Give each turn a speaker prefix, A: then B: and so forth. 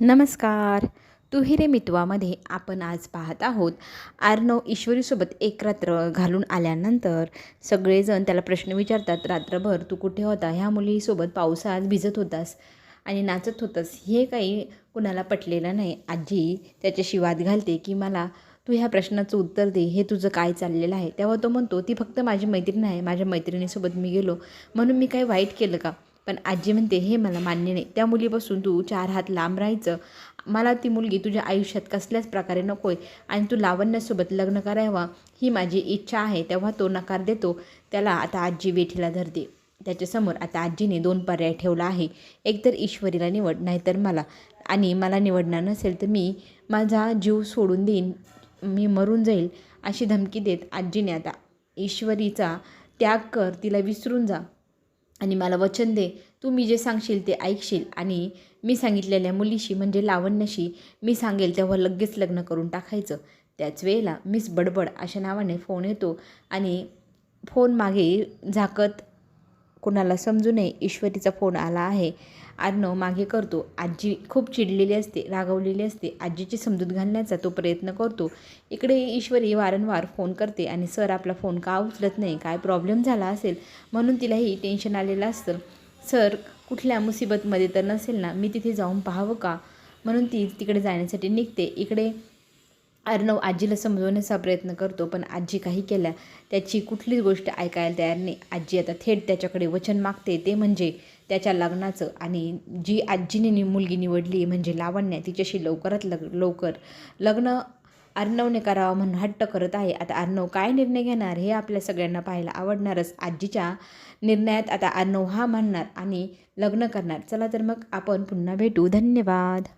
A: नमस्कार. तुहिरे मितवामध्ये आपण आज पाहत आहोत आर्नव ईश्वरीसोबत एक रात्र घालून आल्यानंतर सगळेजण त्याला प्रश्न विचारतात रात्रभर तू कुठे होता? ह्या मुलीसोबत पावसात भिजत होतास आणि नाचत होतास. हे काही कुणाला पटलेलं नाही. आजी त्याच्याशी वाद घालते की मला तू ह्या प्रश्नाचं उत्तर दे. हे तुझं काय चाललेलं आहे? तेव्हा तो म्हणतो ती फक्त माझी मैत्रीण आहे. माझ्या मैत्रिणीसोबत मी गेलो. म्हणून मी काही वाईट केलं का? पण आजी म्हणते हे मला मान्य नाही. त्या मुलीपासून तू चार हात लांब राहायचं. मला ती मुलगी तुझ्या आयुष्यात कसल्याच प्रकारे नको आहे आणि तू लावण्यासोबत लग्न करावा ही माझी इच्छा आहे. तेव्हा तो नकार देतो. त्याला आता आजी वेठीला धरते. त्याच्यासमोर आता आजीने दोन पर्याय ठेवला आहे. एकतर ईश्वरीला निवड नाहीतर मला. आणि मला निवडणार नसेल तर मी माझा जीव सोडून देईन. मी मरून जाईल अशी धमकी देत आजीने आता ईश्वरीचा त्याग कर तिला विसरून जा. आणि मला वचन दे. तू मी जे सांगशील ते ऐकशील. आणि मी सांगितलेल्या मुलीशी म्हणजे लावण्याशी मी सांगेल तेव्हा लगेच लग्न करून टाकायचं. त्याच वेळेला मिस बडबड अशा नावाने फोन येतो आणि फोन मागे झाकत कोणाला समजू नये ईश्वरीचा फोन आला आहे. आर्नव मागे करतो. आजी खूप चिडलेली असते रागवलेली असते. आजीची समजूत घालण्याचा तो प्रयत्न करतो. इकडे ईश्वरी वारंवार फोन करते आणि सर आपला फोन का उचलत नाही काय प्रॉब्लेम झाला असेल? म्हणून तिलाही टेन्शन आलेलं असतं. सर कुठल्या मुसीबतमध्ये तर नसेल ना? मी तिथे जाऊन पाहावं का? म्हणून ती तिकडे जाण्यासाठी निघते. इकडे अर्णव आजीला समजवण्याचा प्रयत्न करतो पण आजी काही केल्या त्याची कुठलीच गोष्ट ऐकायला तयार नाही. आजी आता थेट त्याच्याकडे वचन मागते ते म्हणजे त्याच्या लग्नाचं. आणि जी आजीने नि मुलगी निवडली म्हणजे लावण्या तिच्याशी लवकरात लग लवकर लग्न अर्णवने करावं म्हणून हट्ट करत आहे. आता अर्णव काय निर्णय घेणार हे आपल्या सगळ्यांना पाहायला आवडणारच. आजीच्या निर्णयात आता अर्णव हा म्हणणार आणि लग्न करणार. चला तर मग आपण पुन्हा भेटू. धन्यवाद.